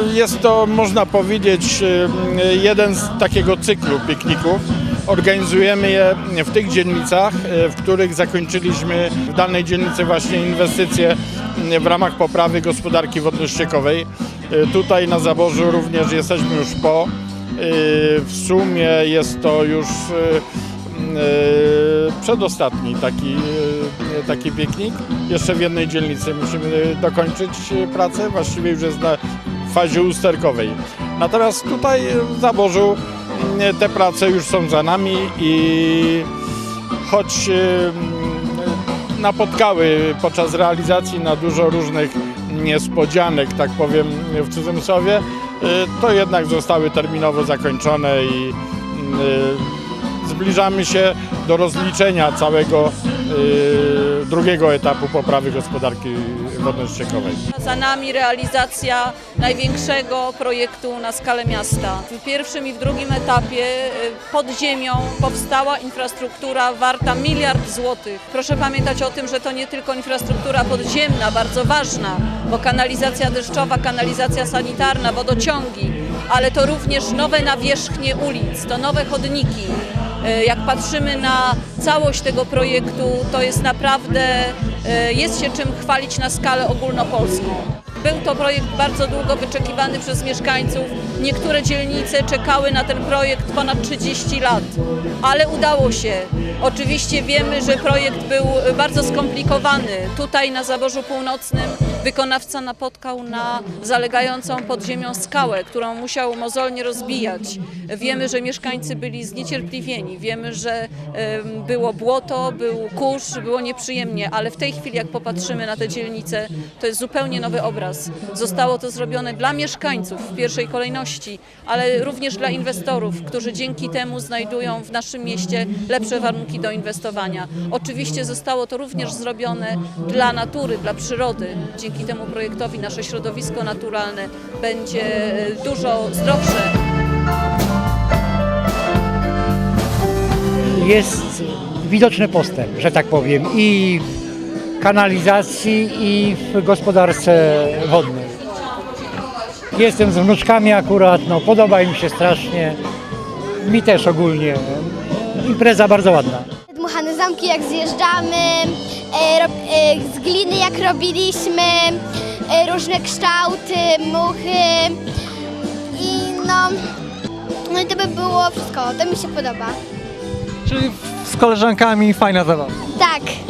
Jest to, można powiedzieć, y, jeden z takiego cyklu pikników. Organizujemy je w tych dzielnicach, y, w których zakończyliśmy w danej dzielnicy właśnie inwestycje y, w ramach poprawy gospodarki wodno-ściekowej. Tutaj na Zaborzu również jesteśmy już po. W sumie jest to już przedostatni taki, taki piknik. Jeszcze w jednej dzielnicy musimy dokończyć pracę, właściwie już jest na fazie usterkowej. Natomiast tutaj w Zaborzu y, te prace już są za nami i choć napotkały podczas realizacji na dużo różnych niespodzianek, tak powiem w cudzysłowie, y, to jednak zostały terminowo zakończone i y, zbliżamy się do rozliczenia całego y, drugiego etapu poprawy gospodarki wodno-ściekowej. Za nami realizacja największego projektu na skalę miasta. W pierwszym i w drugim etapie y, pod ziemią powstała infrastruktura warta miliard złotych. Proszę pamiętać o tym, że to nie tylko infrastruktura podziemna, bardzo ważna, bo kanalizacja deszczowa, kanalizacja sanitarna, wodociągi, ale to również nowe nawierzchnie ulic, to nowe chodniki. Y, Jak patrzymy na całość tego projektu, to jest naprawdę, y, jest się czym chwalić na skalę ogólnopolską. Był to projekt bardzo długo wyczekiwany przez mieszkańców. Niektóre dzielnice czekały na ten projekt ponad 30 lat, ale udało się. Oczywiście wiemy, że projekt był bardzo skomplikowany. Tutaj na Zaborzu Północnym wykonawca napotkał na zalegającą pod ziemią skałę, którą musiał mozolnie rozbijać. Wiemy, że mieszkańcy byli zniecierpliwieni, wiemy, że było błoto, był kurz, było nieprzyjemnie, ale w tej chwili jak popatrzymy na te dzielnice, to jest zupełnie nowy obraz. Zostało to zrobione dla mieszkańców w pierwszej kolejności, ale również dla inwestorów, którzy dzięki temu znajdują w naszym mieście lepsze warunki do inwestowania. Oczywiście zostało to również zrobione dla natury, dla przyrody. Dzięki temu projektowi nasze środowisko naturalne będzie e, dużo zdrowsze. jest widoczny postęp, że tak powiem, i kanalizacji, i w gospodarce wodnej. Jestem z wnuczkami akurat, no podoba im się strasznie, mi też ogólnie. Impreza bardzo ładna. Dmuchane zamki jak zjeżdżamy, e, rob, e, z gliny jak robiliśmy, e, różne kształty, muchy i no, no i to by było wszystko, to mi się podoba. Czyli z koleżankami fajna zabawa. Tak.